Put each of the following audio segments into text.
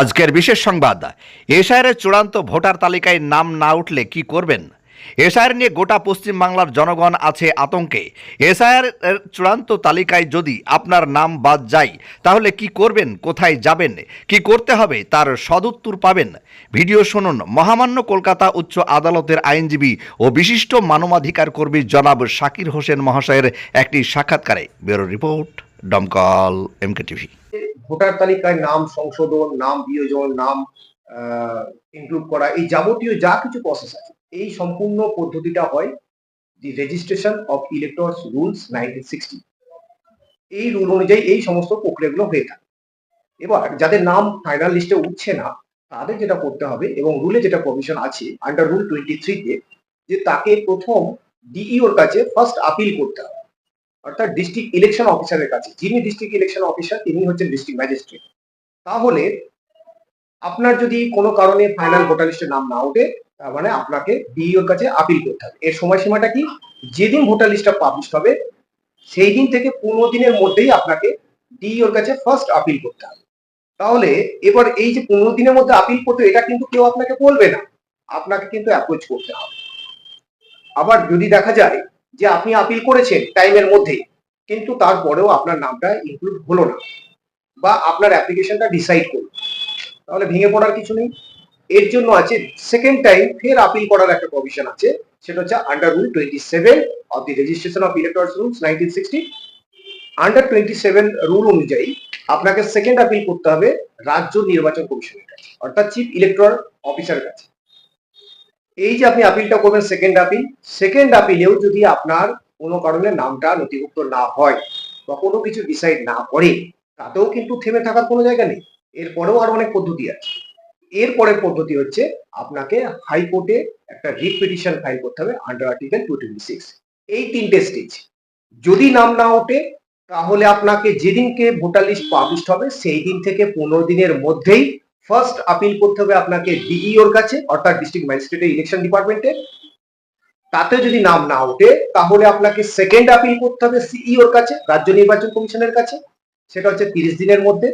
আজকের বিশেষ সংবাদ। এশায়ারের চূড়ান্ত ভোটার তালিকায় নাম না উঠলে কি করবেন? এশায়ার নিয়ে গোটা পশ্চিমবাংলার জনগণ আছে আতঙ্কে। এর চূড়ান্ত তালিকায় যদি আপনার নাম বাদ যায়, তাহলে কি করবেন? কোথায় যাবেন? কি করতে হবে? তার সদুত্তর পাবেন। ভিডিও শুনুন মহামান্য কলকাতা উচ্চ আদালতের আইনজীবী ও বিশিষ্ট মানবাধিকার কর্মী জনাব শাকির হোসেন মহাশয়ের একটি সাক্ষাৎকারে। Bureau report Domkal MK TV voter তালিকায় নাম সংশোধন, নাম বিয়োজন, নাম ইনক্লুড করা, এই যাবতীয় যা কিছু প্রসেস আছে, এই সম্পূর্ণ পদ্ধতিটা হয় the registration of electors rules nineteen sixty এই রুল অনুযায়ী এই সমস্ত প্রক্রিয়াগুলো হয়ে থাকে। এবার, যাদের নাম ফাইনাল লিস্টে উঠছে না, তাদের যেটা করতে হবে এবং রুলে যেটা প্রভিশন আছে আন্ডার রুল টোয়েন্টি থ্রিতে যে তাকে প্রথম ডিইওর কাছে ফার্স্ট আপিল করতে হবে। অর্থাৎ ডিস্ট্রিক্ট ইলেকশন অফিসারের কাছে, যিনি ডিস্ট্রিক্ট ইলেকশন অফিসার তিনি হচ্ছেন ডিস্ট্রিক্ট ম্যাজিস্ট্রেট তাহলে আপনার যদি কোনো কারণে ফাইনাল ভোটার লিস্টে নাম না ওঠে, তার মানে আপনাকে ডিইওর কাছে আপিল করতে হবে। এর সময়সীমাটা কি? যেদিন ভোটার লিস্টটা পাবলিশ হবে, সেই দিন থেকে পনেরো দিনের মধ্যেই আপনাকে ডিইওর কাছে ফার্স্ট আপিল করতে হবে। তাহলে এবার এই যে পনেরো দিনের মধ্যে আপিল করতে, এটা কিন্তু কেউ আপনাকে বলবে না। আপনাকে কিন্তু অ্যাপ্রোচ করতে হবে। আবার যদি দেখা যায় যে আপনি আপিল করেছেন টাইমের মধ্যে কিন্তু তারপরেও আপনার নামটা ইনক্লুড হলো না বা আপনার অ্যাপ্লিকেশনটা ডিসাইড করল তাহলে ভেঙে পড়ার কিছু নেই। এর জন্য আছে সেকেন্ড টাইম ফের আপিল করার একটা প্রভিশন আছে, সেটা হচ্ছে under rule twenty seven of the registration of electors rules nineteen sixty under twenty seven rule অনুযায়ী আপনাকে সেকেন্ড আপিল করতে হবে রাজ্য নির্বাচন কমিশনের কাছে, অর্থাৎ চিফ ইলেকট্রাল অফিসারের কাছে। এই যে আপনি আপিলটা করবেন সেকেন্ড আপিল সেকেন্ড আপিলেও যদি আপনার কোনো কারণে নামটা নথিভুক্ত না হয় বা কোনো কিছু ডিসাইড না করে, তাতেও কিন্তু থেমে থাকার কোনো জায়গা নেই। এরপরেও আরও অনেক পদ্ধতি আছে। এরপরের পদ্ধতি হচ্ছে আপনাকে হাইকোর্টে একটা রিট পিটিশন ফাইল করতে হবে under article two twenty six এই তিনটে স্টেজ যদি নাম না ওঠে, তাহলে আপনাকে যেদিনকে ভোটার লিস্ট পাবলিশ হবে, সেই দিন থেকে পনেরো দিনের মধ্যেই ফার্স্ট আপিল করতে হবে আপনাকে ডিইওর কাছে, অর্থাৎ ডিস্ট্রিক্ট ম্যাজিস্ট্রেটের ইলেকশন ডিপার্টমেন্টে তাতে যদি নাম না ওঠে, তাহলে আপনাকে সেকেন্ড আপিল করতে হবে সিইওর কাছে, রাজ্য নির্বাচন কমিশনের কাছে। সেটা হচ্ছে তিরিশ দিনের মধ্যে।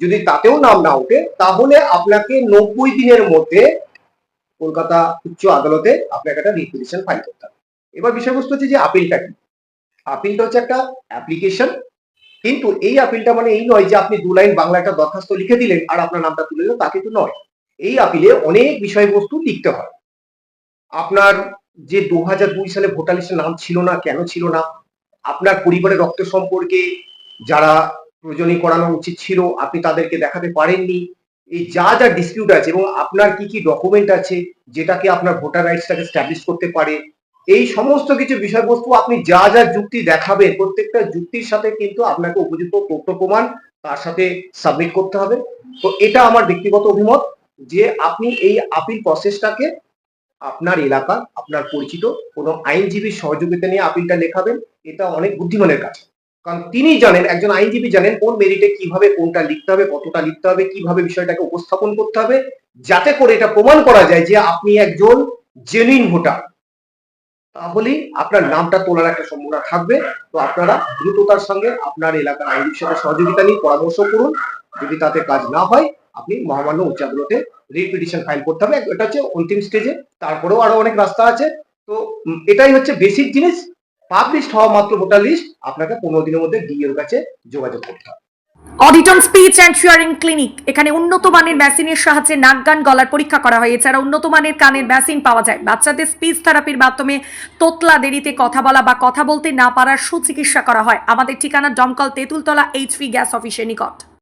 যদি তাতেও নাম না ওঠে, তাহলে আপনাকে নব্বই দিনের মধ্যে কলকাতা উচ্চ আদালতে আপনাকে একটা রিপিটিশন ফাইল করতে হবে। এবার বিষয়বস্তু হচ্ছে যে আপিলটা কি? আপিলটা হচ্ছে একটা অ্যাপ্লিকেশন কিন্তু এই আপিলটা মানে এই নয় যে আপনি দু লাইন বাংলা একটা দরখাস্ত লিখে দিলেন আর আপনার নামটা তুলে দিলেন তা কিন্তু নয়। এই আপিলে অনেক বিষয়বস্তু লিখতে হয়। আপনার যে দু হাজার দুই সালে ভোটার লিস্টে নাম ছিল না, কেন ছিল না, আপনার পরিবারের রক্ত সম্পর্কে যারা প্রয়োজনীয় করানো উচিত ছিল, আপনি তাদেরকে দেখাতে পারেননি। এই যা যা ডিসপিউট আছে এবং আপনার কি কি ডকুমেন্ট আছে, যেটাকে আপনার ভোটার রাইটসটাকে স্ট্যাবলিশ করতে পারে এই সমস্ত কিছু বিষয়বস্তু আপনি যা যা যুক্তি দেখাবেন, প্রত্যেকটা যুক্তির সাথে কিন্তু আপনাকে উপযুক্ত তথ্য প্রমাণ তার সাথে সাবমিট করতে হবে। তো এটা আমার ব্যক্তিগত অভিমত যে আপনি এই আপিল প্রসেসটাকে আপনার এলাকা, আপনার পরিচিত কোনো আইনজীবীর সহযোগিতা নিয়ে আপিলটা লেখাবেন, এটা অনেক বুদ্ধিমানের কাজ। কারণ তিনি জানেন, একজন আইনজীবী জানেন কোন মেরিটে কীভাবে কোনটা লিখতে হবে, কতটা লিখতে হবে, কীভাবে বিষয়টাকে উপস্থাপন করতে হবে, যাতে করে এটা প্রমাণ করা যায় যে আপনি একজন জেনুইন ভোটার। তাহলেই আপনার নামটা তোলার একটা সম্ভাবনা থাকবে। তো আপনারা দ্রুততার সঙ্গে আপনার এলাকার আইনজীবীর সাথে সহযোগিতা নিয়ে পরামর্শ করুন। যদি তাতে কাজ না হয়, আপনি মহামান্য উচ্চ আদালতে রিপিটিশন ফাইল করতে হবে। এটা হচ্ছে অন্তিম স্টেজে। তারপরেও আরও অনেক রাস্তা আছে। তো এটাই হচ্ছে বেসিক জিনিস। পাবলিশ হওয়া মাত্র ভোটার লিস্ট আপনাকে পনেরো দিনের মধ্যে ডিএর কাছে যোগাযোগ করতে হবে। অডিটন স্পিচ অ্যান্ড শিয়ারিং ক্লিনিক এখানে উন্নত মানের মেশিনের সাহায্যে নাক, গান, গলার পরীক্ষা করা হয়। এছাড়া উন্নত মানের কানের মেশিন পাওয়া যায়। বাচ্চাদের স্পিচ থেরাপির মাধ্যমে তোতলা দেরিতে কথা বলা বা কথা বলতে না পারার সুচিকিৎসা করা হয়। আমাদের ঠিকানা দমকল তেঁতুলতলা এইচপি গ্যাস অফিসের নিকট।